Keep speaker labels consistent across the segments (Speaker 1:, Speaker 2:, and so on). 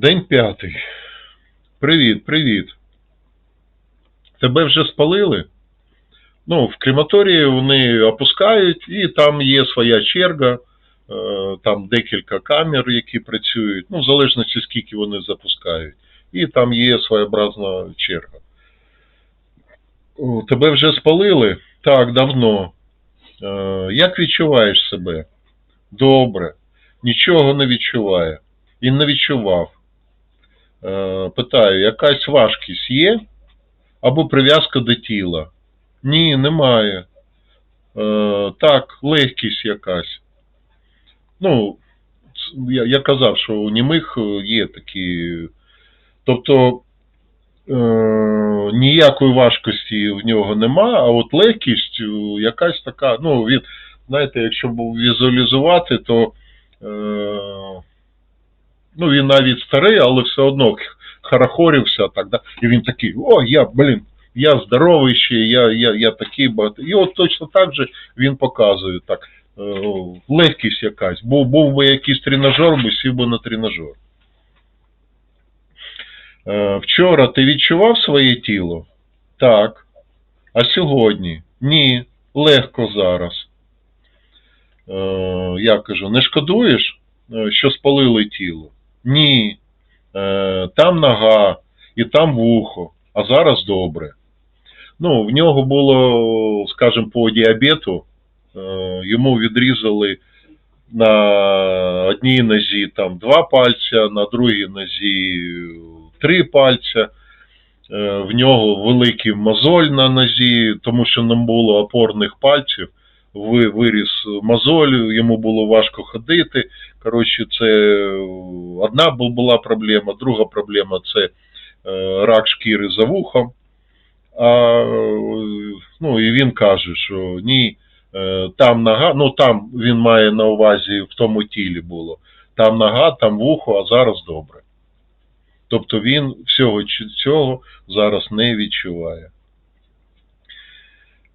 Speaker 1: День п'ятий. Привіт, привіт. Тебе вже спалили? Ну, в крематорії вони опускають, і там є своя черга, е, там декілька камер, які працюють, ну, в залежності, скільки вони запускають. І там є своєобразна черга. Тебе вже спалили? Так, давно. Е, Як відчуваєш себе? Добре. Нічого не відчуває. І не відчував. Е, Питаю, якась важкість є? Або прив'язка до тіла? Ні, немає. Е, Так, легкість якась. Ну, я, я казав, що у німих е, є такі. Тобто е, ніякої важкості в нього нема, а от легкість якась така, ну, він, знаєте, якщо візуалізувати, то ну, він навіть старий, але все одно харахорівся так, да? і він такий, о, я, блін, я здоровий ще, я, я, я такий багатий. І от точно так же він показує так, е, легкість якась. Був, був би якийсь тренажер, би сів би на тренажер. Е, Вчора ти відчував своє тіло? Так. А сьогодні? Ні. Легко зараз. Е, Я кажу, не шкодуєш, що спалили тіло? Ні. Е, Там нога і там вухо, а зараз добре. Ну, в нього було, скажімо, по діабету, е, йому відрізали на одній нозі там два пальця, на другій нозі три пальця. Е, В нього великий мозоль на нозі, тому що не було опорних пальців. Ви- Виріс мозоль, йому було важко ходити. Коротше, це одна була проблема, друга проблема це е, рак шкіри за вухом. А, е, ну, і він каже, що ні, е, там нога, ну там він має на увазі в тому тілі було. Там нога, там вухо, а зараз добре. Тобто він всього цього зараз не відчуває.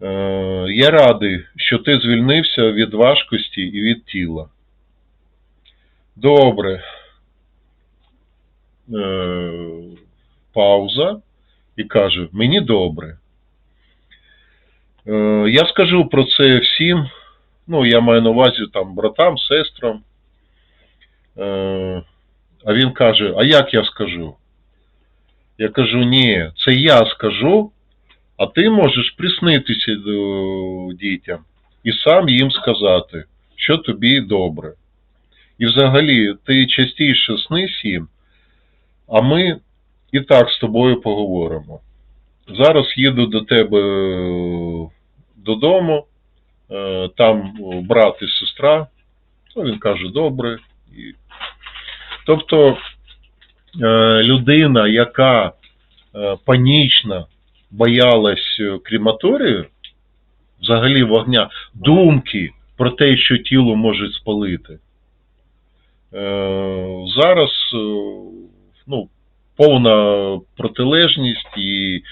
Speaker 1: Е, я радий, що ти звільнився від важкості і від тіла. Добре. Е, пауза і каже: Мені добре. Е, я скажу про це всім. Ну, я маю на увазі там братам, сестрам. А він каже: А як я скажу? Я кажу, ні, це я скажу, а ти можеш приснитися до дітям і сам їм сказати, що тобі добре. І взагалі, ти частіше снись їм, а ми і так з тобою поговоримо. Зараз їду до тебе е, додому, е, там е, брат і сестра. Ну, він каже, добре. Тобто е, людина, яка е, панічно боялась е, крематорію, взагалі вогня, думки про те, що тіло можуть спалити. Е, Зараз е, ну, повна протилежність і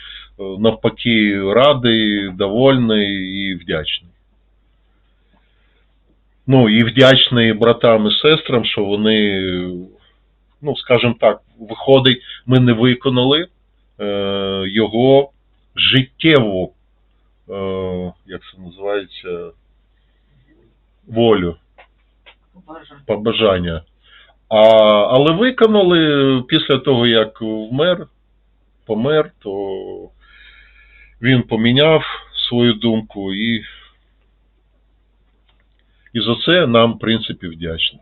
Speaker 1: навпаки радий, довольний і вдячний. Ну, і вдячний братам і сестрам, що вони, ну, скажімо так, виходить, ми не виконали е, його життєву, е, як це називається, волю побажання. А, але виконали після того, як вмер, помер, то він поміняв свою думку і, і за це нам, в принципі, вдячний.